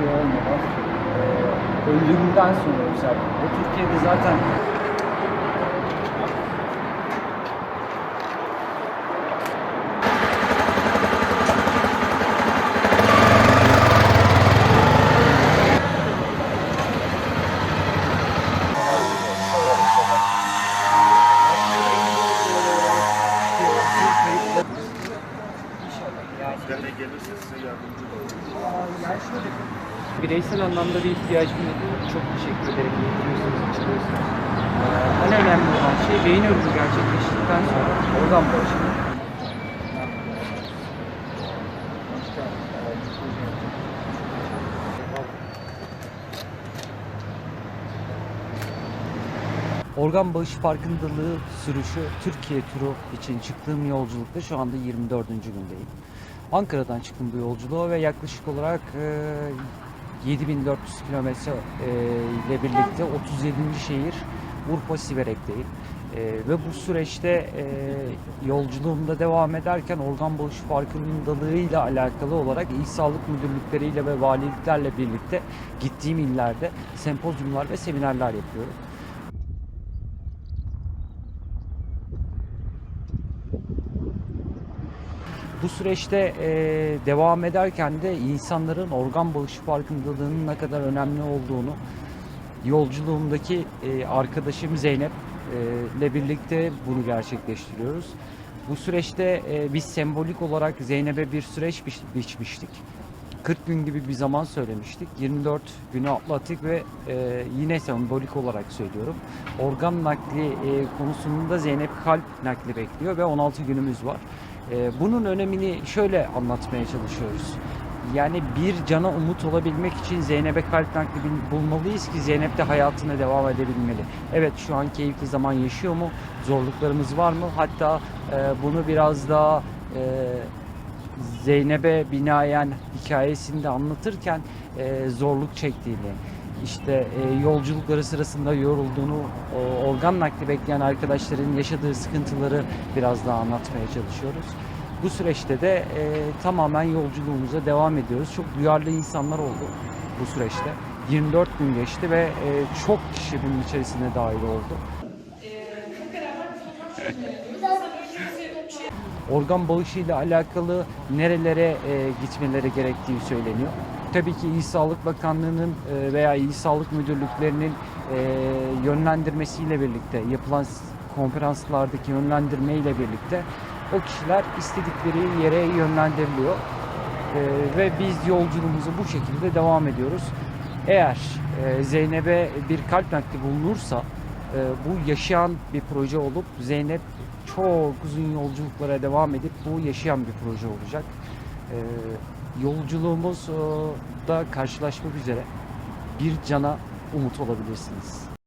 şey olmadan e, ölümden sonra özellikle Türkiye'de zaten gelirse size yardımcı olurum. yani şöyle bireysel anlamda bir ihtiyacım yok. Çok teşekkür ederim. Getiriyorsunuz, çıkıyorsunuz. Ee, en önemli olan şey beyin ölümü gerçekleştikten sonra organ bağışı. Organ bağış farkındalığı sürüşü Türkiye turu için çıktığım yolculukta şu anda 24. gündeyim. Ankara'dan çıktım bu yolculuğa ve yaklaşık olarak e, 7400 kilometre e, ile birlikte 37. şehir Urfa Siverek'teyim. E, ve bu süreçte e, yolculuğumda devam ederken organ bağış farkındalığıyla alakalı olarak İl Sağlık Müdürlükleriyle ve valiliklerle birlikte gittiğim illerde sempozyumlar ve seminerler yapıyorum. Bu süreçte e, devam ederken de insanların organ bağışı farkındalığının ne kadar önemli olduğunu yolculuğumdaki e, arkadaşım Zeynep e, ile birlikte bunu gerçekleştiriyoruz. Bu süreçte e, biz sembolik olarak Zeynep'e bir süreç biç- biçmiştik. 40 gün gibi bir zaman söylemiştik. 24 günü atlattık ve e, yine sembolik olarak söylüyorum. Organ nakli e, konusunda Zeynep kalp nakli bekliyor ve 16 günümüz var. E, bunun önemini şöyle anlatmaya çalışıyoruz. Yani bir cana umut olabilmek için Zeynep'e kalp nakli bulmalıyız ki Zeynep de hayatına devam edebilmeli. Evet şu an keyifli zaman yaşıyor mu? Zorluklarımız var mı? Hatta e, bunu biraz daha e, Zeynep'e binaen hikayesinde anlatırken e, zorluk çektiğini, işte e, yolculukları sırasında yorulduğunu, o, organ nakli bekleyen arkadaşların yaşadığı sıkıntıları biraz daha anlatmaya çalışıyoruz. Bu süreçte de e, tamamen yolculuğumuza devam ediyoruz. Çok duyarlı insanlar oldu bu süreçte. 24 gün geçti ve e, çok kişi bunun içerisine dahil oldu. Organ bağışıyla alakalı nerelere e, gitmeleri gerektiği söyleniyor. Tabii ki İl Sağlık Bakanlığı'nın e, veya İl Sağlık Müdürlüklerinin e, yönlendirmesiyle birlikte yapılan konferanslardaki yönlendirmeyle birlikte o kişiler istedikleri yere yönlendiriliyor. E, ve biz yolculuğumuza bu şekilde devam ediyoruz. Eğer e, Zeynep'e bir kalp nakli bulunursa e, bu yaşayan bir proje olup Zeynep çok uzun yolculuklara devam edip bu yaşayan bir proje olacak. E, yolculuğumuz da karşılaşmak üzere bir cana umut olabilirsiniz.